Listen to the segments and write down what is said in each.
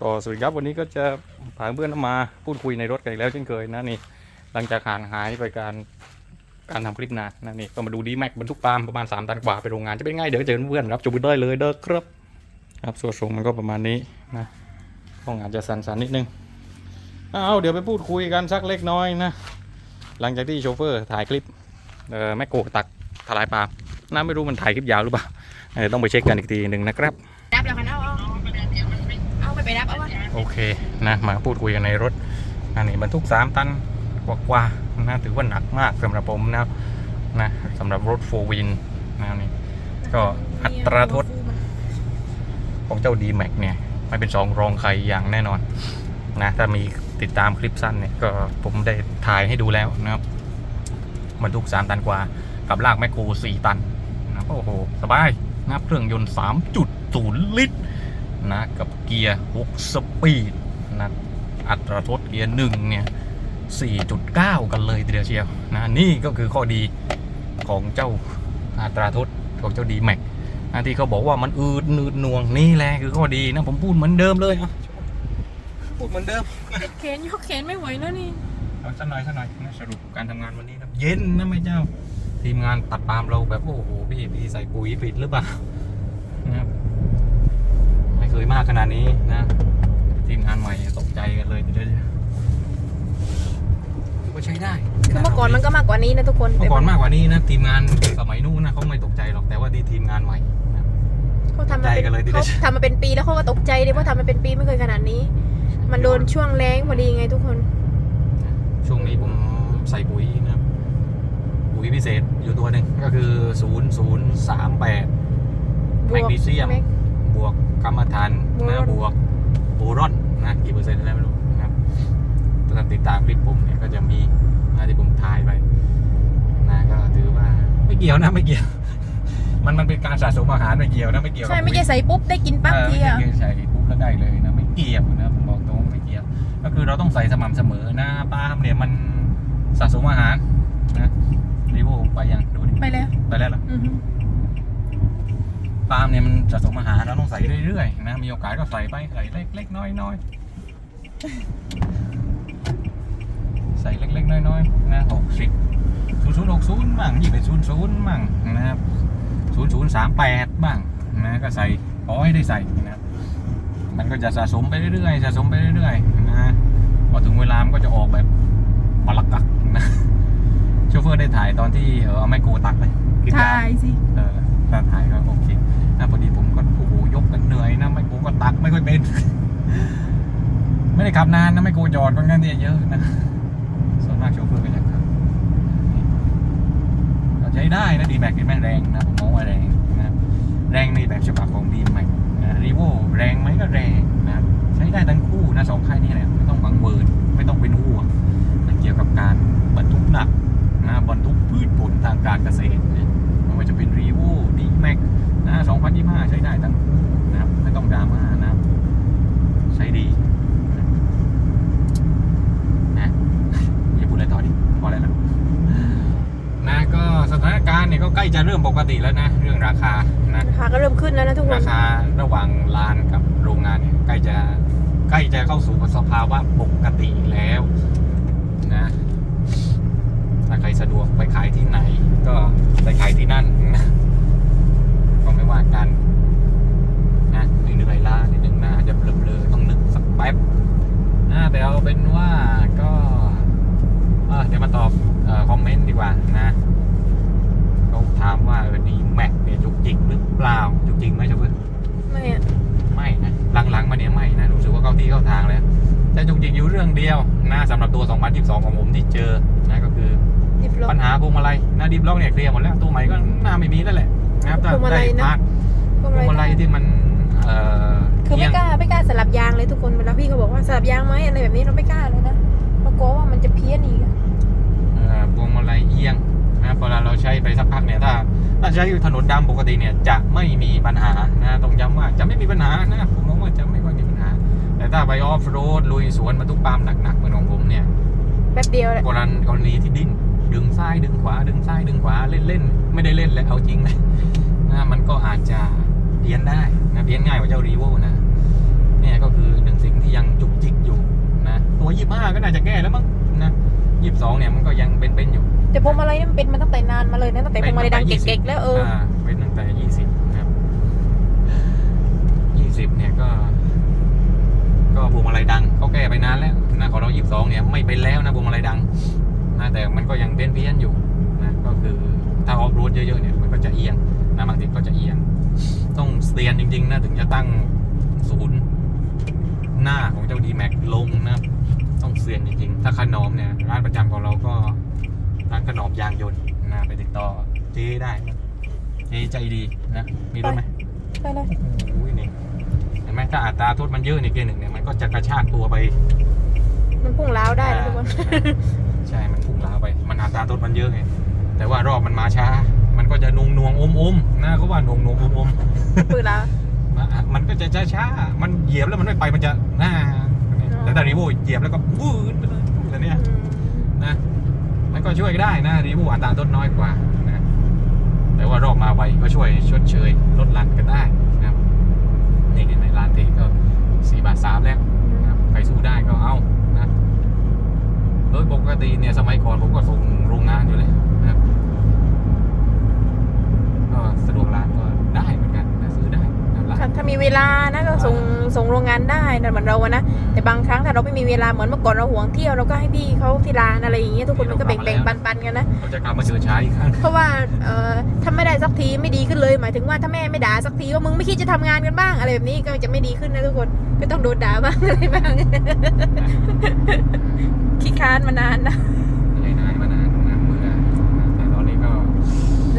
ก็สวัสดีครับวันนี้ก็จะพาเพื่อนมาพูดคุยในรถกันอีกแล้วเช่นเคยนะนี่หลังจากห่างหายไปการการทำคลิปนานนะนี่ก็มาดูดีแม็กบรรทุกปาล์มประมาณ3ตันกว่าไปโรงงานจะเป็นไงเดี๋ยวเจอเพื่อนรับชมกันได้เลยเด้อครับครับส่วนสูงมันก็ประมาณนี้นะห้องอาจจะสั่นๆนิดนึงเอาเดี๋ยวไปพูดคุยกันสักเล็กน้อยนะหลังจากที่โชเฟอร์ถ่ายคลิปเออแมคโกตักทลายปาล์มน่าไม่รู้มันถ่ายคลิปยาวหรือเปล่าต้องไปเช็คกันอีกทีหนึ่งนะครับรับแล้วกันเอา ไปไปรับเอาวะโอเคนะมาพูดคุยกันในรถอันนี้บรรทุก 3 ตันกว่าๆนะถือว่าหนักมากสำหรับผมนะครับนะสำหรับรถโฟวินนะนี่ก็อัตราทษของเจ้า d m a x เนี่ยไม่เป็นสองรองใครอย่างแน่นอนนะถ้ามีติดตามคลิปสั้นเนี่ยก็ผมได้ถ่ายให้ดูแล้วนะครับบรรทุก 3 ตันกว่า กับลากแมคโคร4ตันนะโอ้โห สบายนะเครื่องยนต์ 3.0 ลิตร นะกับเกียร์6สปีดนะอัตราโทษเกียร์1เนี่ย4.9 กันเลยทีเดียวเชียวนะนี่ก็คือข้อดีของเจ้าอัตราโทษของเจ้าดีแม็กนะที่เขาบอกว่ามันอืดหนืดหน่วงนี่แหละคือข้อดีนะผมพูดเหมือนเดิมเลยอะพูดเหมือนเดิมเขนยกเขนไม่ไหวแล้วนี่เอาสักหน่อยสักหน่อยนะสรุปการทำงานวันนี้นะเย็นนะไม่เจ้า ทีมงานตัดปาล์มเราแบบโอ้โหพี่พี่ใส่ปุ๋ยผิดหรือเปล่านะครับไม่ เคยมากขนาดนี้นะทีมงานใหม่ตกใจกันเลยทีเดียวถือว่าใช้ได้คือเมื่อก่อนมันก็มากกว่านี้นะทุกคนเมื่อก่อนมากกว่านี้นะทีมงานสมัยนู้นนะเขาไม่ตกใจหรอกแต่ว่าที่ทีมงานใหม่นะเขาทำมาเป็ใจกันเลยทีนเดียวเขาทำมาเป็นปีแล้วเขาก็ตกใจดิว่าทำมาเป็นปีไม่เคยขนาดนี้ มันโดนช่วงแรงพอดีไงทุกคน ช่วงนี้ผมใส่ปุ๋ยนะครับปุ๋ยพิเศษอยู่ตัวหนึ่งก็คือ0038บแมวกกนีเซียมแม็กบวก กรรมฐานโบรนะอนบวกโบรอนนะกี่เปอร์เซ็นต์อะไรไม่รู้นะครับถ้าติดตามคลิปผมเนี่ยก็จะมีนะที่ผมถ่ายไปนะก็ถือว่าไม่เกี่ยวนะไม่เกี่ยว มันมันเป็นการสะสมอาหารไม่เกี่ยวนะไม่เกี่ยวกับใช่ไม่ปุ๋ยใช่ใส่ปุ๊บได้กินปั๊บเออทีไม่อะใช่ใส่ปุ๊บแล้วได้เลยนะไม่เกี่ยวนะผมบอกตรงไม่เกี่ยว ก็คือเราต้องใส่สม่ำเสมอนะปาล์มเนี่ยมันสะสมอาหารนะรีโวไปยังดูดิไปแล้วไปแล้วเหรออือฮึ ปาล์มเนี่ยมันสะสมอาหารเราต้องใส่เรื่อยๆนะมีโอกาสก็ใส่ไปใส่เล็กๆน้อยๆใส่เล็กๆน้อยๆนะหกสิบศูนย์ศูนย์หกศูนย์บ้างยี่สิบศูนย์ศูนย์บ้างนะครับศูนย์ศูนย์สามแปดบ้างนะก็ใส่ขอให้ได้ใส่นะครับมันก็จะสะสมไปเรื่อยๆสะสมไปเรื่อยๆนะพอถึงเวลามันก็จะออกแบบบลักกักนะโชเฟอร์ได้ถ่ายตอนที่เออเอาไมโครตักไปขึ้นดาวถ่ายสิเออถ้าถ่ายก็โอเค นะพอดีผมก็โอ้โหยกกันเหนื่อยนะไม่กูก็ตักไม่ค่อยเป็น ไม่ได้ขับนานนะไม่กูจอดก็งั้นเนี่ยเยอะนะส่วนมากโชเฟอร์ก็จะขับก็ใช้ได้นะดีแม็กดีแม็กแรงนะผมมองว่าแรงนะแรงในแบบฉบับของดีแม็กรีโวแรงไหมก็แรงนะใช้ได้ทั้งคู่นะสองค่ายนี่แหละไม่ต้องกังเวลไม่ต้องเป็นห่วงเกี่ยวกับการบรรทุกหนักนะบรรทุกพืชผลทางการเกษตรนะ ไม่ว่าจะเป็น r e v o d m a x นะ2025 ใช้ได้ทั้งคู่นะครับ ไม่ต้องดราม่านะครับ ใช้ดีนะอย่าพูดอะไรต่อดิพอแล้วนะนะก็สถานการณ์เนี่ยก็ ใกล้จะเริ่มปกติแล้วนะเรื่องราคานะราคาก็เริ่มขึ้นแล้วนะทุกครานคาระหว่างร้านกับโรงงานเนี่ยใกล้จะใกล้จะเข้าสู่สภาวะปกติแล้วนะถ้าใครสะดวกไปขายที่ไหน ก็ไปขายที่นั่นนะก็ไม่ว่ากันนะเหนื่อยล้านิดนึงนะอาจจะเบลอๆต้องนึกสักแป๊บนะแต่เอาเป็นว่าก็เอ่อเดี๋ยวมาตอบเอ่อคอมเมนต์ดีกว่านะ เขาถามว่าเออดีแม็กเนี่ยจุกจิกหรือเปล่าจุกจิกไหมเจ้าเพื่อนไม่อะไม่นะหลังๆมาเนี่ยไม่นะรู้สึกว่าเข้าที่เข้าทางแล้วแต่จุกจิกอยู่เรื่องเดียวนะสำหรับตัว 2022 ของผมที่เจอนะก็คือดิบล็อกปัญหาพวงมาลัยนะดิฟล็อกเนี่ยเคลียร์หมดแล้วตัวใหม่ก็น่าไม่มีแล้วแหละนะครับถ้าพวงมาลัได้ยนะพาร์ทพวกพวงมาลัยที่มันเอ่อคือไม่เอียงกล้าไม่กล้าสลับยางเลยทุกคนเวลาพี่เขาบอกว่าสลับยางไหมอะไรแบบนี้เราไม่กล้าเลยนะเรากลัวว่ามันจะเพี้ยนอีกอะเอ่อพวงมาลัยเอียง นะเวลาเราใช้ไปสักพักเนี่ยถ้าถ้าใช้อยู่ถนนดำปกติเนี่ยจะไม่มีปัญหานะต้องย้ำว่าจะไม่มีปัญหานะผมมองว่าจะไม่ค่อยมีปัญหา แต่ถ้าไปออฟโรดลุยสวนบรรทุกปาล์มหนักๆเหมือนของผมเนี่ยแป๊บเดียวแหละกรณีกรณีที่ดิ้นดึงซ้ายดึงขวา ดึงซ้ายดึงขวาเล่นเล่นๆไม่ได้เล่นเลยเอาจริงเลยนะมันก็อาจจะเพี้ยนได้นะเพี้ยนง่ายกว่าเจ้ารีโวนะเนี่ยก็คือหนึ่งสิ่งที่ยังจุกจิกอยู่นะตัวยี่ห้าก็น่าจะแก้แล้วมั้งนะยี่สองเนี่ยมันก็ยังเป็นเป็นๆอยู่ แต่พวงมาลัยนี่มันเป็นมาตั้งแต่นานมาเลยนะตั้งแต่พวงมาลัยดังเป็นตั้งแต่เก๊กๆแล้วเอออ่าเป็นตั้งแต่ยี่สิบนะครับยี่สิบเนี่ยก็ ก็พวงมาลัยดังเขาแก้ไปนานแล้วนะของเรายี่สองเนี่ยไม่เป็นแล้วนะพวงมาลัยดังนะแต่มันก็ยังเพี้ยนเพี้ยนๆอยู่นะก็คือถ้าออฟโรดเยอะๆเนี่ยมันก็จะเอียงนะบางทีก็จะเอียง ต้องเซียนจริงๆนะถึงจะตั้งศูนย์หน้าของเจ้าดีแม็กลงนะต้องเซียนจริงๆ ถ้าขนอมเนี่ยร้านประจำของเราก็ ร้านขนอมยางยนต์นะไปติดต่อเจ๊ได้นะเจ๊ใจดีนะมีรถไหมไปเลยโอ้ยนี่เห็นไหมถ้าอัตราโทษมันเยอะในเกียร์หนึ่งเนี่ยมันก็จะกระชากตัวไป มันพุ่งล้าวได้นะทุกคนใช่มันพุ่งล้าวไป มันอัตราโทษมันเยอะไงแต่ว่ารอบมันมาช้า มันก็จะนวงนวงอมอมๆนะเขาว่านวงนวงอมอมปืนล้าวๆมามันก็จะช้าช้าๆมันเหยียบแล้วมันไม่ไปมันจะหน้าแต่ถ้ารีโวเหยียบแล้วก็วืดไปเลยแต่เนี้ยอืมนะ มันก็ช่วยได้นะรีโวอัตราโทษน้อยกว่านะแต่ว่ารอบมาไวก็ช่วยชดเชยลดหลั่นกันได้นะครับนี่ในร้านเทก็สี่บาทสามแล้วนะครับใครสู้ได้ก็เอานะโดยปกติเนี่ยสมัยก่อนผมก็ส่งโรงงานอยู่เลยนะครับก็สะดวกร้านก็ได้ ถ้านถ้ามีเวลานะก็ส่งส่งโรงงานได้นะเหมือนเราอะนะแต่บางครั้งถ้าเราไม่มีเวลาเหมือนเมื่อก่อนเราห่วงเที่ยวเราก็ให้พี่เขาที่ร้านอะไรอย่างเงี้ยทุกคนมันก็แบ่งแบ่งปันปันๆกันนะเขาจะกลับมาเจอช้าอีกครั้งเพราะว่าเอ่อถ้าไม่ได้สักทีไม่ดีขึ้นเลย หมายถึงว่าถ้าแม่ไม่ด่าสักทีว่ามึงไม่คิดจะทำงานกันบ้างอะไรแบบนี้ก็จะไม่ดีขึ้นนะทุกคนก็ต้องโดนด่าบ้างอะไรบ้างขี้ค้านมานานนะเหนื่อยหน่ายมานานนะเบื่อนะแต่ตอนนี้ก็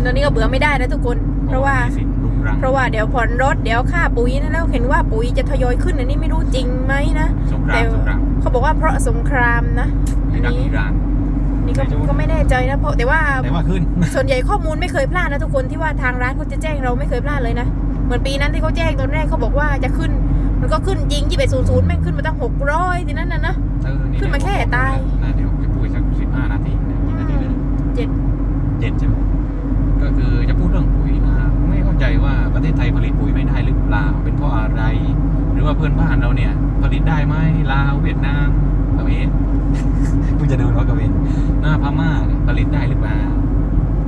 ตอนนี้ก็เบื่อไม่ได้นะทุกคน เพราะว่ามีสิทธิ์รุงรัง เพราะว่าเดี๋ยวผ่อนรถเดี๋ยวค่าปุ๋ยนะแล้วเห็นว่าปุ๋ยจะทยอยขึ้นอันนี้ไม่รู้จริงไหมนะสงครามแต่สงครามเขาบอกว่าเพราะสงครามนะอิรักอิหร่านนี่ก็ก็ไม่แน่ใจนะเพราะแต่ว่าแต่ว่าขึ้นส่วนใหญ่ข้อมูลไม่เคยพลาดนะทุกคนที่ว่าทางร้านเขาจะแจ้งเราไม่เคยพลาดเลยนะเหมือนปีนั้นที่เขาแจ้งตอนแรกเขาบอกว่าจะขึ้น มันก็ขึ้นจริงยี่สิบศูนย์ศูนย์แม่งขึ้นมาตั้งหกร้อยทีนั้นนะนะเออขึ้นมาแค่ตายนะเดี๋ยวจะพูดสักสิบห้านาทีนะกี่นาทีเลยเจ็ดเจ็ดใช่ไหมก็คือจะพูดเรื่องปุ๋ยนะไม่เข้า ใจว่าประเทศไทยผลิตปุ๋ยไม่ได้หรือเปล่าเป็นเพราะอะไร หรือว่าเพื่อนบ้านเราเนี่ย ผลิตได้ไหมลาวเวียดนามเขมรกูจะเดินว่าเขมรหน้าพม่าผลิตได้หรือเปล่า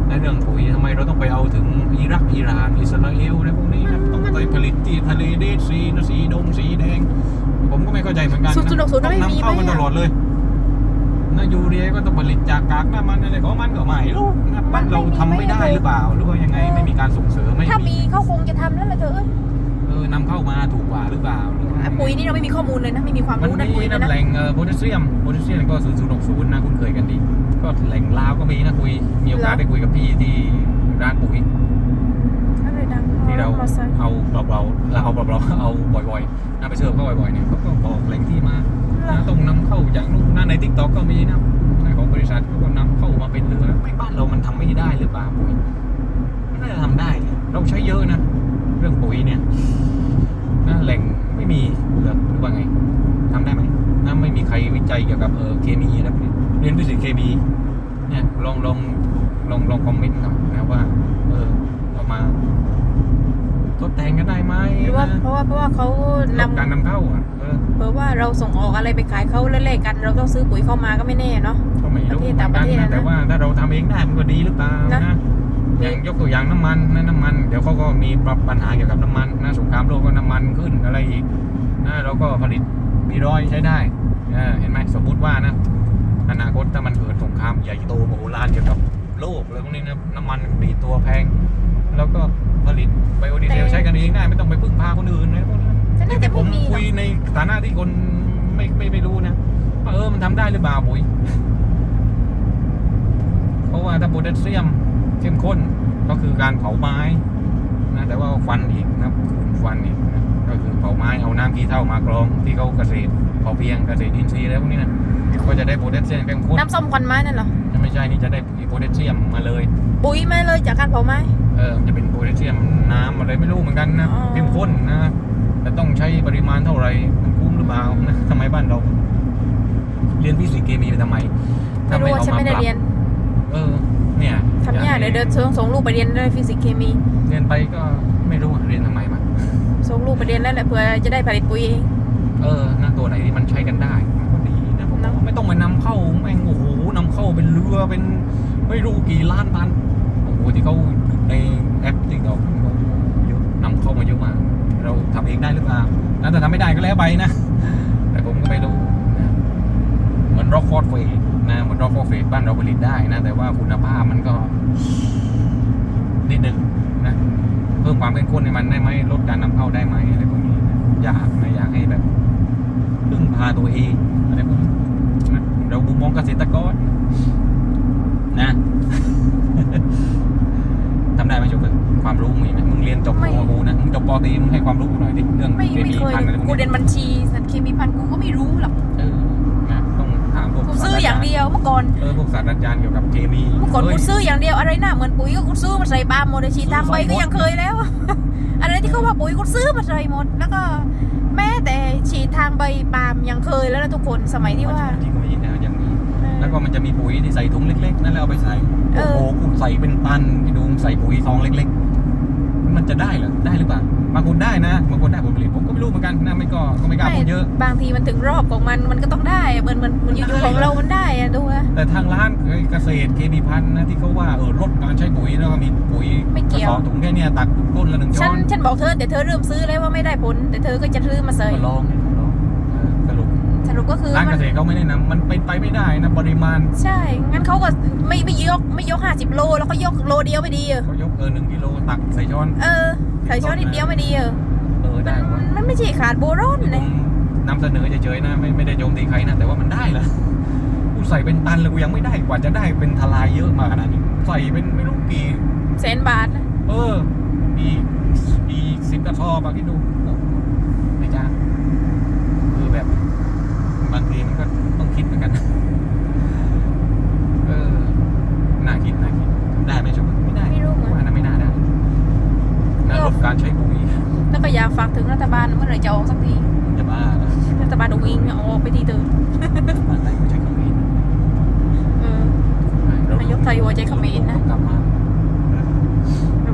และเรื่องปุ๋ยทำไมเราต้องไปเอาถึงอิรักอิหร่านอิสราเอลอะไรพวกนี้นะต้องไปผลิตที่ทะเลเดซีนะสีดงสีแดง ผมก็ไม่เข้าใจเหมือนกันนะศูนย์ศูนย์หกศูนย์ต้องนำเข้ามันตลอดเลย นะยูเรียก็ต้องผลิตจากกากน้ำมันอะไรของมันก็ไม่รู้นะบ้านเราทำไม่ได้หรือเปล่า หรือว่ายังไงไม่มีการส่งเสริมไม่ถ้ามีเขาคงจะทำแล้วแหละเธอเอ้ยเออนำเข้ามาถูกกว่าหรือเปล่าหรือว่าอะปุ๋ยนี่เราไม่มีข้อมูลเลยนะไม่มีความมันรู้ด้านปุ๋มียเลยน้ำนะแหล่งเอ่อโพแทสเซียมโพแทสเซียมก็ศูนย์ศูนย์หกศูนย์นะ คุณเคยกันดี ก็แหล่งลาวก็มีนะคุย มีโอกาสได้คุยกับพี่ที่ร้านปุ๋ยอะไรดังที่เรามอไซค์เอาเปล่าๆเราเอาเปล่าๆเอาบ่อยๆนะไปเสิร์ฟเขาบ่อยๆเนี่ยเขาก็บอกแหล่งที่มา นะต้องนำเข้าจากนู่นนะในทิกตอกก็มีนะนของบริษัทเขาก็นำเข้ามาเป็นเรือไม่บ้านเรามันทำไม่ได้หรือเปล่าปุ๋ยมันน่าจะทำได้เลยเราใช้เยอะนะ เรื่องปุ๋ยเนี่ยนะแหล่งไม่มีเหรือหรือว่าไงทำได้ไหมนะไม่มีใครวิจัยเกี่ยวกับเออเคมีอะไรพวกนี้เรียนฟิสิกส์เคมีเนี่ยลองลองลองลองคอมเมนต์หน่อยนะว่าเออเอามา ทดแทนกันได้ไหมหรือว่านะเพราะว่าเพราะว่าเขาลดนำการนำเข้าอะเออเพราะว่าเราส่งออกอะไรไปขายเขาแล้วแลกกัน เราต้องซื้อปุ๋ยเข้ามาก็ไม่แน่เนาะ ก็ไม่รู้ประเทศเหมือนกันต่างประเทศนะนะแต่ว่าถ้าเราทำเองได้มันก็ดีหรือเปล่านะ นะอย่างยกตัวอย่างน้ำมันนะน้ำมัน เดี๋ยวเขาก็มีปรับปัญหาเกี่ยวกับน้ำมันนะสงครามโลกก็น้ำมันขึ้นอะไรอีกนะเราก็ผลิตมีร้อยใช้ได้เออเห็นไหมสมมุติว่านะอนาคตถ้ามันเกิดสงครามใหญ่โตมโหฬารเกี่ยวกับโลกอะไรพวกนี้นะน้ำมันดีดตัวแพง แล้วก็ ผลิตไบโอดีเซลใช้กันเองได้ไม่ต้องไปพึ่งพาคนอื่นอะไรพวกนี้จะน่าจะนี่ผไม่มมีหรคุอกยในฐานะที่คนไม่ไม่ไม่รู้นะว่าเออมันทำได้หรือเปล่าปุ๋ยเพราะว่าถ้าโพแทสเซียมเข้มข้นก็คือการเผาไม้ นะแต่ว่าควันอีกนะควันอีกนะก็คือเผาไม้เอาน้ำขี้เถ้ามากรองที่เขาเกษตรเผาเพียงเกษตรอินทรีย์แล้วพวกนี้นะก็จะได้โพแทสเซียมเข้มข้นน้ำส้มควันไม้นั่นเหรอไม่ใช่นี่จะได้โพแทสเซียมมาเลย ปุ๋ยมาเลยจากการเผาไม้เออมันจะเป็นโพแทสเซียมน้ำอะไรไม่รู้เหมือนกันนะอ๋อเข้มข้นนะแต่ต้องใช้ปริมาณเท่าไหร่มันคุ้มหรือเปล่านะทำไมบ้านเราเรียนฟิสิกส์เคมีไปทำไมไม่รู้ว่าฉันไม่ได้เรียนเออ เนี่ยทำยากเดี๋ยวเดินส่งส่งลูกไปเรียนด้วยฟิสิกส์เคมี เรียนไปก็ไม่รู้อะเรียนทำไมมาส่งลูกไปเรียนแล้วแหละเพื่อจะได้ผลิตปุ๋ยเองเออนะตัวไหนที่มันใช้กันได้มันก็ดีนะผมเนอะว่าไม่ต้องมานำเข้าแม่งโอ้โหนำเข้าเป็นเรือเป็นไม่รู้กี่ล้านตันโอ้โหที่เขาในแอปติ๊กต็อกเยอะนำเข้ามาเยอะมากเราทำเองได้หรือเปล่านะแต่ทำไม่ได้ก็แล้วไปนะ แต่ผมก็ไม่รู้นะเหมือนร็อกฟอร์ดเฟส นะเหมือนร็อกฟอร์ดเฟสบ้านเราผลิตได้นะ แต่ว่าคุณภาพมันก็นิดนึงนะเพิ่มความเข้มข้นในมันได้ไหมลดการนำเข้าได้ไหมอะไรพวกนี้นะอยากนะอยากให้แบบพึ่งพาตัวเองอะไรพวกนี้นะเรามุมมองเกษตรกรนะทำได้ไหมโชเฟอร์ความรู้มีไหมมึงเรียนจบไม่ปกูนะมึงจบปอตรีมึงให้ความรู้กูหน่อยดิเรื่องไม่เคไม่มีเคยพันธุ์อะไรพวกูกเรีนี้ยนบัญชีสัตว์เคมีพันธุ์กูก็ไม่รู้หรอก วกกูซื้ออย่างเดียวเมื่อก่อนเออพวกศาสตราจารย์เกี่ยวกับเคมีเมื่อก่อนเฮ้ยกูซื้ออย่างเดียวอะไรน่ะเหมือนปุ๋ยก็กูซื้อมาใส่ปาล์มหมดเลยฉีดทางใบก็ยังเคยแล้ว อะไรที่เขาว่าปุ๋ยกูซื้อมาใส่หมด แล้วก็แม้แต่ฉีดทางใบปาล์มยังเคยแล้วนะทุกคนสมัยที่ว่าจริงๆก็มีนะอย่างนี้แล้วก็มันจะมีปุ๋ยที่ใส่ถุงเล็กๆนั่นแล้วเอาไปใส่เอโอ้อโหคุณใส่เป็นตันพี่ดูใส่ปุ๋ยซองเล็กๆ มันจะได้เหรอได้หรือเปล่าบางคนได้นะบางคนได้ผลผลิตผมก็ไม่รู้เหมือนกันนะไม่ก็ก็ไม่กล้าพูดเยอะ บางทีมันถึงรอบของมันมันก็ต้องได้อะเหมือนเหมือนเหมือนอยู่ๆของเรามันได้อะดูอะแต่ทางร้านเกษตรเคมีพันธุ์นะที่เขาว่าเออลดการใช้ปุ๋ยแล้วก็มีปุ๋ยไม่เกี่ยวกระสอบถุงแค่เนี้ยตักต้นละหนึ่งช้ฉัอนนฉันบอกเธอแต่เธอเริ่มซื้อแล้วว่าไม่ได้ผลแต่เธอก็จะซื้อมาใส่ก็ลองเนี่ยลองเออส รุปสรุปก็คือร้านมัเกษตรเขาไม่แนะนำมันเป็นไปไม่ได้นะปริมาณ ใช่ งั้นเขาก็ไม่ไม่ยกไม่ยกห้าสิบโล แล้วก็ยกโลเดียวไม่ดีเหรอเขายกเออหนึ่งกิโลตักใส่ช้อน เออใส่ช้อนนิดเดียวไม่ดีเหรอเออมัได้นวะมันไม่ใช่ขาดโบรอนผเลยมนำเสนอเฉยๆนะไม่ไม่ได้โจมตีใครนะ แต่ว่ามันได้เหรอกูใส่เป็นตันเลยกูยังไม่ได้กว่าจะได้เป็นทลายเยอะมาขนาดนี้ใส่เป็นไม่รู้กี่แสนบาทนะเอออีกอีกสิบกระสอบอะคิดดูโอ้ไม่จ้าคือแบบ บางทีมันก็ต้อง คิดเหมือนกันเออน่าคิดน่าคิดได้ไหมชมไม่ได้ไม่รู้เหมือนว่านะไม่น่าได้นะลดการใช้ปุ๋ยแล้วก็อยากฝากถึงรัฐบาลเมื่อไหร่จะออกสักที อย่าบ้านะรัฐบาลอุงอิงเนี่ยเอาออกไปทีเถอะบ้านไทยก็ใช้คำนี้เออนายกไทยหัวใจเขมรนะกลับมา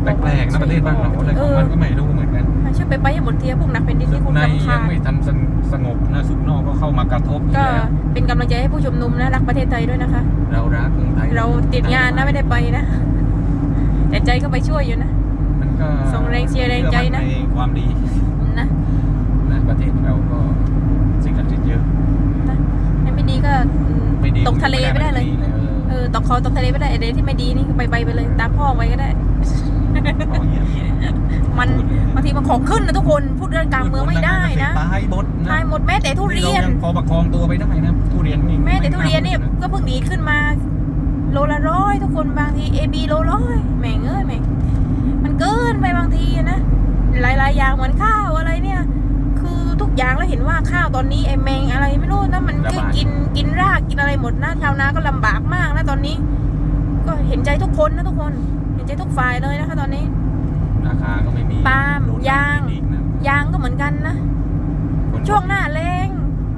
แปลกๆนะประเทศบ้านเราอะไรของมันก็ไม่รู้เหมือนกัน ช่วยไปไปให้หมดเทียพวกนักเป็นดินสุที่ขคุณในรำยัคางญไม่ทันสงบนะสุขนอกก็เข้ามากระทบอีกก็แล้วเป็นกำลังใจให้ผู้ชุมนุมนะรักประเทศไทยด้วยนะคะ เรารักเมืองไทยเราติดงานนะไม่ได้ไปนะ แต่ใจก็ไปช่วยอยู่นะ มันก็ส่งแรงเชียร์แรงใจนะ เชื่อมั่ในความดีนะนะประเทศเราก็สิ่งศักดิ์สิทธิ์เยอะนะถ้าไม่ดีก็อืมไม่ดีตกทะเลไม่ได้เลย เออเออตกคอตกทะเลไม่ได้ไอ้เดที่ไม่ดีนี่ก็ไปไปไปเลยตามพ่อไปก็ได้ขอเยี่ย มมันพูดเลยบางทีมันของขึ้นนะทุกคนพูดเรื่องการเมืองไม่ได้นะตายหมดนะตายหมดแม้แต่ทุเรียนายังพอประคองตัวไปได้นะทุเรียนนี่แม้แต่ทุเรียนเนี่ยก็เพิ่งดีขึ้นมาโลละร้อยทุกคนบางทีเอบีโลร้อยแม่งเอ้ยแม่งมันเกินไปบางทีนะหลายๆอย่างเหมือนข้าวอะไรเนี่ย คือทุกอย่างแล้วเห็นว่าข้าวตอนนี้ไอ้แมงอะไรไม่รู้นะมันก็กินกินรากกินอะไรหมดนะชาวนาก็ลำบากมากนะตอนนี้ ก็เห็นใจทุกคนนะทุกคนเห็ นใจทุกฝ่ายเลยนะคะตอนนี้ ราคาก็ไม่มีปาล์มโดนยางอีกนะยางก็เหมือนกันนะ คนช่วงหน้าแรง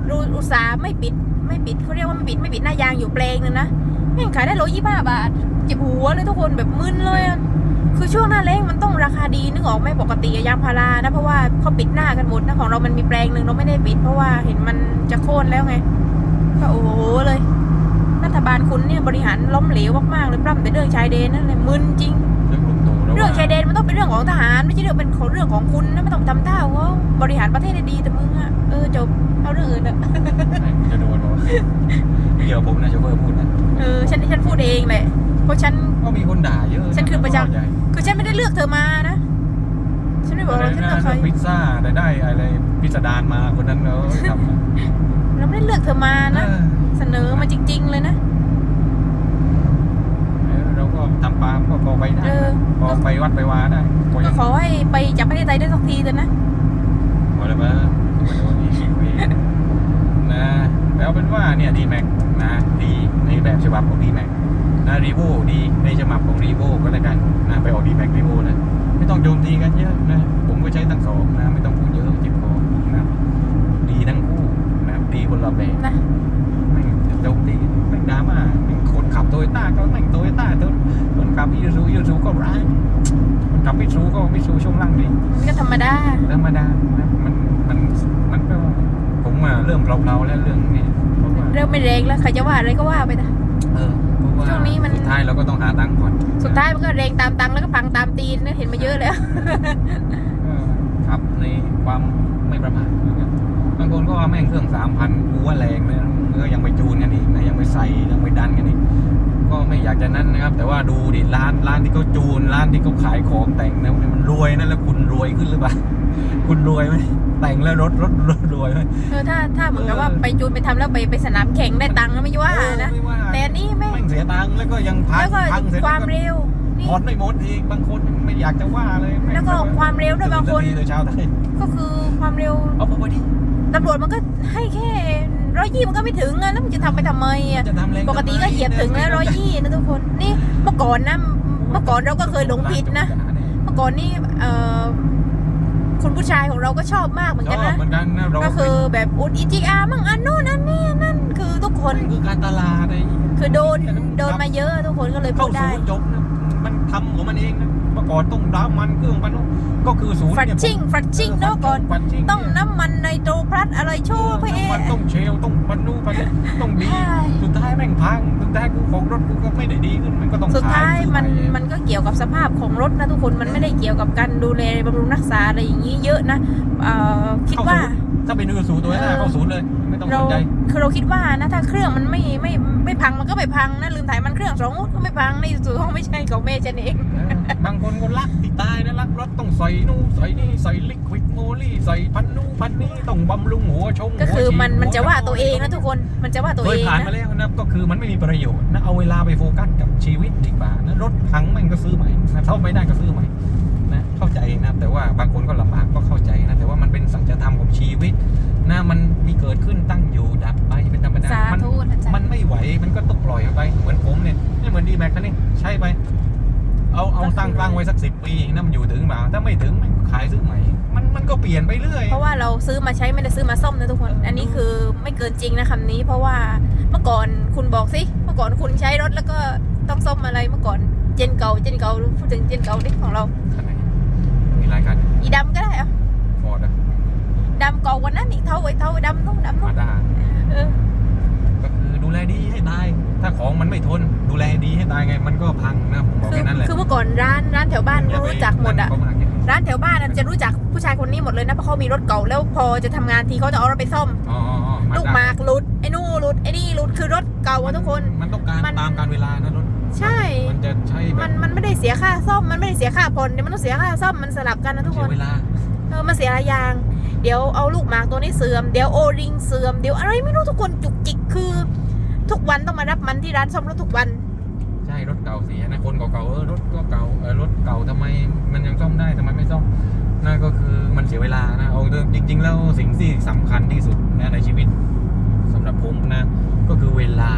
รูอุตสาห์ไม่ปิด ไม่ปิดเขาเรียกว่าไม่ปิดไม่ปิดหน้ายางอยู่แปลงนึงนะแม่งขายได้โลยี่ห้าบาทเจ็บหัวเลยทุกคนแบบมึนเลยอะคือช่วงหน้าแรงมันต้องราคาดีนึกออกไหม่ปกติอะยางพารานะเพราะว่าเขาปิดหน้ากันหมดนะของเรามันมีแปลงหนึ่งเราไม่ได้ปิด เพราะว่าเห็นมันจะโค่นแล้วไงก็โอ้โหเลย รัฐบาลคุณเนี่ยบริหารล้มเหลวมากๆเลยปล้ำแต่เรื่องชายแดนนั่นเลยมึนจริง เรื่องลุงตู่แล้วเรื่องว่าชายแดนมันต้องเป็นเรื่องของทหารไม่ใช่เรื่องเป็นของเรื่องของคุณนะไม่ต้องทำท่าว่าบริหารประเทศได้ดีแต่มึงอะเออจบเอาเรื่องอื่นอะจะโดนบอกไม่เกี่ยวผมนะโชเฟอร์พูดนะเออฉันฉันพูดเองแหละเพราะฉันก็มีคนด่าเยอะฉันคือประจำใหญ่คือฉันไม่ได้เลือกเธอมานะฉันไม่บอกอะไรว่าฉันนะเลือกใครพิซซ่าแต่ได้อะไรพิสดารมาคนนั้นเขาทำอะเราไม่ได้เลือกเธอมานะ เออเสนอมาจริง ๆ เลยนะ เราก็ทำปาล์มก็พอไปได้เออ พอไปวัดไปวาได้พอก็ยังขอให้ไปจากประเทศไทยได้สักทีเถอะนะ พอแล้วมั้งมาโดนอีกเวรนะแล้วเป็นว่าเนี่ยดีแม็กนะดีในแบบฉบับของดีแม็กนะรีโวดีในฉบับของรีโวก็แล้วกันนะไปออกดีแม็กรีโวนะไม่ต้องโจมตีกันเยอะนะผมก็ใช้ทั้งสองนะไม่ต้องพูดเยอะเจ็บคอนะดีทั้งคู่นะดีคนละแบบ นะ ไม่โจมตีไม่ดราม่าเป็นคนขับโตโยต้าก็ไม่งโตโยต้าตัวคนขับยูซูยูซูก็ร้ายคนขับมิซูก็มิซูช่วงล่างดีมันก็ธรรมดาธรรมดานะมันมันมันก็ว่าเริ่มเพลาๆแล้วเรื่องนี้เพราะว่าเริ่มไม่แรงแล้วใครจะว่าอะไรก็ว่าไปนะเออเพราะว่าช่วงนี้มันสุดท้ายเราก็ต้องหาตังค์ก่อนสุดท้ายมันก็แรงตามตังค์แล้วก็พังตามตีนนะเห็นมาเยอะแล้วก็ขับในความไม่ประมาทนะครับบางคนก็ว่าแม่งเครื่องสามพันกูว่าแรงนะ ก็ยังไปจูนกันอีกนะยังไปใส่ยังไปดันกันอีกก็ไม่อยากจะนั่นนะครับ แต่ว่าดูดิร้านร้านที่เขาจูนร้านที่เขาขายของแต่งนะมันรวยนะแล้วคุณรวยขึ้นหรือเปล่าคุณรวยไหมแต่งแล้วรถรถรถรวยไหมเออถ้าถ้าเหมือนกับว่าไปจูนไปทำแล้วไปไปสนามแข่งได้ตังค์ก็ไม่ว่านะไม่ว่าแต่อันนี่ไม่ไม่งเสียตังค์แล้วก็ยังพังแล้วก็พังเสร็จความเร็วนี่ผ่อนไม่หมดอีกบางคนไม่อยากจะว่าเลยม่งแล้วก็ความเร็วด้วยบางคนตื่เลยเช้าได้ก็คือความเร็วเอาพอดี ตำรวจมันก็ให้แค่ร้อยยี่มันก็ไม่ถึงอะแล้วมันจะทำไปทำไมอะจะทำแรงปกติก็เหยียบถึงแล้วร้อยยี่นะทุกคนนี่เมื่อก่อนนะเมื่อก่อนเราก็เคยหลงผิดนะ เมื่อก่อนนี่เอ่อคุณผู้ชายของเราก็ชอบมากเหมือนชกันอบนะเหมือนกันนะเราก็คือแบบอุดอีจีอาร์มั่งอันนู้นอันนี้อันนั่นคือทุกคนมันคือการตลาดไอ้คือโดนโดนมาเยอะทุกคนก็เลยพูเข้าดได้ศูนย์จบนะมันทำของมันเองนะ เมื่อก่อนต้องน้ำมันเครื่องมันก็คือศูนย์ฟรัชเนี่ยชิ่งฟรัชชิ่งเนาะก่อน ฟันชิ่งต้องน้ำมันไนโตรพลัสอะไรโชว์พี่เอ น้ำมันต้องเชลต้องปันนูปันนี่ต้องดี ใช่ สุดท้ายแม่งพังสุดท้ายกูของรถกูก็ไม่ได้ดีขึ้นมันก็ต้องสุดท้ายซื้อมันใหมันก็เกี่ยวกับสภาพของรถนะทุกคนมันไม่ได้เกี่ยวกับการดูแลบำรุงรักษาอะไรอย่างนี้เยอะนะเอ่อคิดว่า เข้ศูนย์ถ้าเป็นอูศูนย์ตัวหน้าเออ เข้าศูนย์เลย ไม่ต้องสเรานใจคือเราคิดว่านะถ้าเครื่องมันไม่ไม่ไม่พังมันก็ไม่พังนะลืมถ่ายมันเครื่องสองงวดก็ไม่พังในสุดท้ายไม่ใช่ของแม่ฉันเอง เออ บางคนก็รักติดตายนะรักรถต้องใส่นู่นใส่นี่ใส่ลิควิดโมลี่ใส่พันนู่นพันนี่ต้องบำรุงหัวชงก็คือหัวฉีดมันมันจะว่าหัตัวเองนะทุกคนมันจะว่าตัวเคเอยงผ่านมานะแล้วนะก็คือมันไม่มีประโยชน์นะเอาเวลาไปโฟกัสกับชีวิตดีกว่านะรถพังมันก็ซื้อใหม่นะเท่าไม่ได้ก็ซื้อใหม่นะเข้าใจนะแต่ว่าบางคนก็ลำบากก็เข้าใจนะแต่ว่ามันเป็นสัจธรรมของชีวิตนะมันมีเกิดขึ้นตั้งอยู่ดับไปเป็นธรรมดาสามันธุนะจ๊ะมันไม่ไหวมันก็ต้องปล่อยออกไปเหมือนผมเนี่ยนี่เหมือนดีแม็กคันนี้ใช่ไป เอาเอาตั้งตั้งไว้สักสิบปีนะมันอยู่ถึงเปล่าถ้าไม่ถึงมันขายซื้อใหม่ มันมันก็เปลี่ยนไปเรื่อยเพราะว่าเราซื้อมาใช้ไม่ได้ซื้อมาซ่อมนะทุกคน อันนี้คือไม่เกินจริงนะคำนี้ เพราะว่าเมื่อก่อนคุณบอกสิเมื่อก่อนคุณใช้รถแล้วก็ต้องซ่อมอะไรเมื่อก่อนเจนเก่าเจนเก่าพูดถึงเจนเก่าดิของเราคันไหนมีหลายคันอีดำก็ได้เหรอะฟอร์ดดำเก่ากว่านั้นอีกเท่าไอ้เท่าไอ้ดำต้องดำต้มาองด้าเออก็คือ ดูแลดีให้ตาย ถ้าของมันไม่ทน ดูแลดีให้ตายไง มันก็พังนะผมบอกคือแค่นั้นแหละคือเมื่อก่อนร้านร้านแถวบ้านอย่าไปรู้จักหมดอะนั่นเขามากเนี่ยร้านแถวบ้านอะจะรู้จักผู้ชายคนนี้หมดเลยนะเพราะเขามีรถเก่าแล้วพอจะทำงานทีเขาจะเอารถไปซ่อม อ๋ออ๋ออ๋อลูกหมากหลุดไอ้นู่นหลุดไอ้นี่หลุดคือรถเก่าอะทุกคน มันต้องการมัน ตามการเวลานะรถใช่ มันจะใช้แบมับนมันไม่ได้เสียค่าซ่อมมันไม่ได้เสียค่าผ่อนเดี๋ยวมันต้องเสียค่าซ่อมมันสลับกันนะทุกคเสียน เวลา เออมันเสียหลายอย่าง เดี๋ยวเอาลูกหมากตัวนี้เสื่อม เดี๋ยวโอริงเสื่อม เดี๋ยวอะไรไม่รู้ทุกคนจุกจิกคือ ทุกวันต้องมารับมันที่ร้านซ่อมรถทุกวัน ใช่รถเก่าเสียนะคนเก่าๆเออรถก็เก่าเออรถเก่าทำไมมันยังซ่อมได้ทำไมไม่ซ่อมนั่นก็คือมันเสียเวลานะเอาจริงๆแล้วสิ่งที่สำคัญที่สุดนะในชีวิตสำหรับผมนะ ก็คือเวลา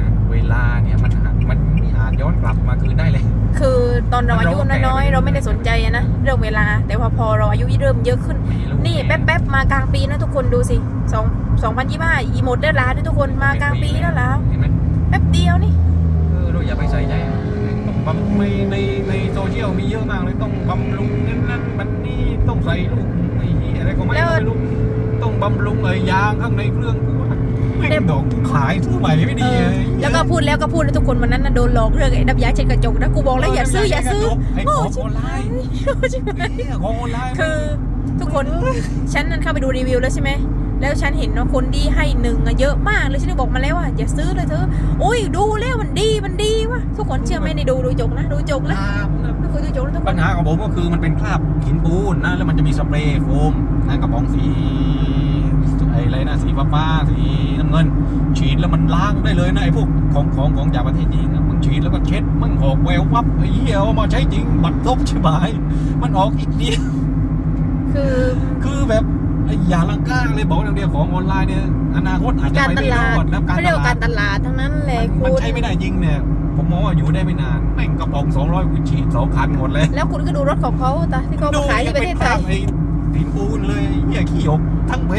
นะเวลาเนี่ยมันหา มันไม่อาจย้อนกลับมาคืนได้เลย คือตอนเราอายุมันเราก็น้อยแก่ๆเราไม่ได้สนใจอะนะเรื่องเวลา แต่พอพอเราอายุเริ่มเยอะขึ้นมีลูกนี่แก่แป๊บๆมากลางปีนะทุกคนดูสิสองสองพันยี่ห้าอีหมดได้ล้านด้วยทุกคนมากลางปีแล้วแล้วเห็นไหมแป๊บเดียวนี่เออเราอย่าไปใส่ใจต้องบำในในในโซเชียลมีเยอะมากเลยต้องบำรุงนั่นนั่นมันนี่ต้องใส่ลูกไอ้เหี้ยอะไรก็ไม่แล้วไม่รู้ต้องบำรุงไอ้ยางข้างในเครื่องกู ว่าไม่งดอกกูขายซื้อใหม่ไม่เอดีอเลยแล้วก็พูดแล้วก็พูดนะทุกคนวันนั้นนะโดนหลอกเรื่องไอ้น้ำยาเช็ดกระจกนะกูบอกแล้วอย่าซื้ออย่าซื้อไอ้ของออนไลน์ใช่ไหมไอ้เหี้ยของออนไลน์คือทุกคนฉันนั้นเข้าไปดูรีวิวแล้วใช่ไหมแล้วฉันเห็นว่าคนดีให้หนึ่งอะเยอะมากเลยฉันก็บอกมาแล้วว่าอย่าซื้อเลยเธอโอ้ยดูแล้วมันดีมันดีว่ะทุกคนเชื่อไหมในดูดูจกนะดูจกนะลาบนะดูดูจกนะทุกคปัญนหาของผมก็คือมันเป็นคราบหินปูนนะแล้วมันจะมีสเปรย์โฟมนะกระป๋องสีไอ้อะไรนะ สีฟ้าๆสีน้ำเงิน ฉีดแล้วมันล้างได้เลยนะไอ้พวกของของของจากประเทศจีนนะมันฉีดแล้วก็เช็ดมันออกแวววับไอ้เหี้ยเอามาใช้จริงบัตรทบใช่ไหมมันออกอีกเดียวคือคือแบบไอ้อย่าลังก้างเลยบอกอย่างเดียวของออนไลน์เนี่ยอนาคตอาจจะการไปตไม่รลาอดดนะการไม่ตเรียกว่าลาการดตลาดทั้งนั้นเลยมันคุณใช้ไม่ได้จริงเนี่ยผมมองว่าอยู่ได้ไม่นานแม่งกระป๋อง200คุณฉีดสองคันหมดเลย แล้วคุณก็ดูรถของเขาแต่ที่เขามาขายที่ประเทศไทย ไอ้หินปูนเลยเหี้ยขี้หยกทั้งเพ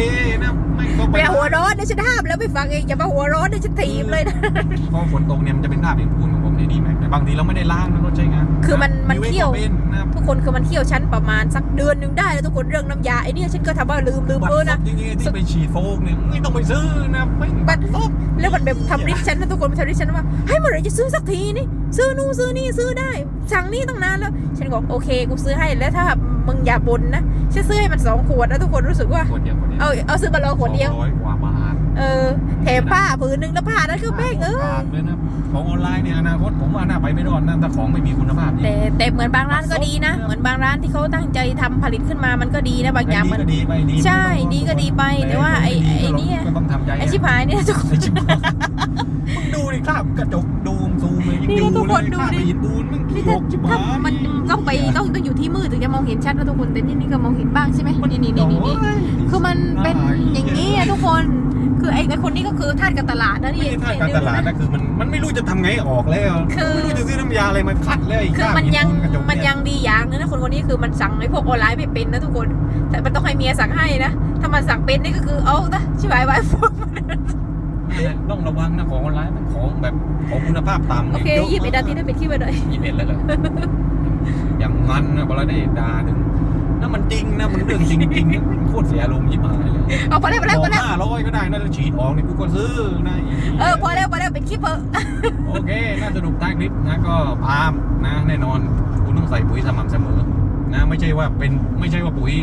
นะแม่งก็ไปเอาหัวร้อนเดี๋ยฉันห้ามแล้วไปฟังเองอย่ามาหัวร้อนเดี๋ยฉันถีบเลยนะพอฝนตกเนี่ยมันจะเป็นหน้าหินปูนของผมเนี่ยดีแม็กแต่บางทีเราไม่ได้ล้างนะรถใช้งานคือมันมันเคี่ยวทุกคนคือมันเคี่ยวชั้นประมาณสักเดือนหนึงได้แล้วทุกคนเรื่องน้ำยาไอ้นี่ฉันก็ทำว่าลืมลืมเออนะจริงๆที่ไปฉีดโฟกเนี่ยไม่ต้องไปซื้อนะไม่บัตรแล้วมันแบบทำริชฉันนะทุกคนทำริชฉันว่าให้ยเมื่อไหรจะซื้อสักทีนี่ซื้อนู่นซื้อนี่ซื้อได้สั่งนี่ตั้งนานแล้ว ฉันบอกโอเคกูซื้อให้แล้วถ้ามึงอย่าบ่นนะ ฉันซื้อให้มันสองขวดนะทุกคนรู้สึกว่าขวดเดียวขวดเดียวเอาเอาซื้อมาลองขวดเดียว สองร้อยกว่าบาทเออแถมผ้าผืนหนึ่งแล้วผ้านั้นคือแป้งเออขาดเลยนะของออนไลน์เนี่ยอนาคตผมว่าน่าไปไม่รอดนะถ้าของไม่มีคุณภาพจริงแต่แต่เหมือนบางร้านก็ดีนะ เหมือนบางร้านที่เขาตั้งใจทำผลิตขึ้นมามันก็ดีนะบางอย่างมันก็ดีไปดีใช่ดีก็ดีไปแต่ว่าไอ้ไอ้เนี่ย ก็ต้องทำใจไอชิบหายเนี่ยทุกคน ไอ้ชิบหายมึงดูดิครับกระจกดูมซูมเลยยัง นี่ดูนะทุกเลคนยดูข้ามดิไปหินปูนมึงนี่ขี้ถ้าหกชิบถ้าหายมันต้องไปต้องต้องอยู่ที่มืดถึงจะมองเห็นชัดนะทุกคนแต่นี่นี่ก็มองเห็นบ้างใช่ไหมนี่นี่นี่นี่นี่โอ้ยคือมันเป็นอย่างนี้อะทุกคนคือไอ้ไอ้คนนี้ก็คือท่านการตลาดนะนี่ไม่ใช่ท่าการตลาดนะคือมันมันไม่รู้จะทำไงออกแล้วคือไม่รู้จะซื้อน้ำยาอะไรมาขัดเลยคือมันยังข้าหิปูกระจกมันเยังดีอย่างนึงนะคนคนนี้คือมันสั่งไอ้พวกออนไลน์ไม่เป็นนะทุกคน แต่มันต้องให้เมียสั่งให้นะถ้ามันสั่งเป็นนี่ก็คือเอาตะชิบหายไว้พวกมัน นั่นแหละต้องระวังนะของออนไลน์มันของแบบของคุณภาพต่ำโอเคยะยี่สิบเอ็ดนาทีได้เป็นคลิปไปเลยยี่สิบเอ็ดแล้วเหรออย่างมันนะพอเราได้ด่าถึงนั่นมันจริงนะมันเรื่องจริงจริงๆนะมันโคตรเสียอารมณ์ยิ่งหายเลยเอาพอแล้วพอแล้วพอแล้วห้าร้อยก็ได้นะแล้วฉีดออกนี่กูก็ซื้อนะเออพอแล้วพอแล้วเป็นคลิปเถอะโอเคน่าสนุกท้ายคลิปนะก็พามนะแน่นอนคุณต้องใส่ปุ๋ยสม่ำเสมอนะไม่ใช่ว่าเป็นไม่ใช่ว่าปุ๋ย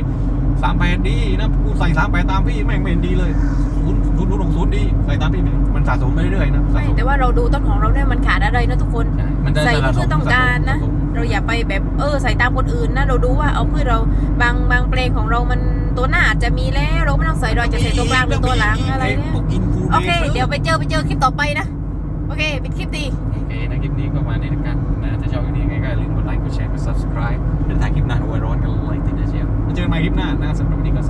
สามแปดดีนะกูใส่สามแปดตามพี่แม่งไม่เห็นดีเลย ศูนย์ศูนย์ศูนย์หกศูนย์ดีใส่ตามพี่มันสะสมไปเรื่อยๆนะสะไม่สมแต่ว่าเราดูต้นของเราได้มันขาดอะไรนะทุกคนใช่มันจะใส่ที่สะสมเพื่อต้องการนะสสมเราอย่าไปแบบเออใส่ตามคนอื่นนะ เราดูว่าเอาพืชเราบางบางแปลงของเรามันตัวหน้าอาจจะมีแล้วเราไม่ต้องใส่เราอาจจะใส่ตัวกลางหรือตัวหลังอะไรเนี่ยพวกอินฟูโอเค เดี๋ยวไปเจอไปเจอคลิปต่อไปนะ โอเคเป็นคลิปดีโอเคนะคลิปนี้ก็มาในกันนะถ้าชอบคลิปนี้ยังไงก็อย่าลืมกดไลค์กดแชร์กด subscribe เดี๋ยวถ่ายคลิปหน้าเอาไว้ร้อนกันเลยติดนะเชียวแล้วเจอกันใหม่คลิปหน้านะสำหรับวันนี้ก็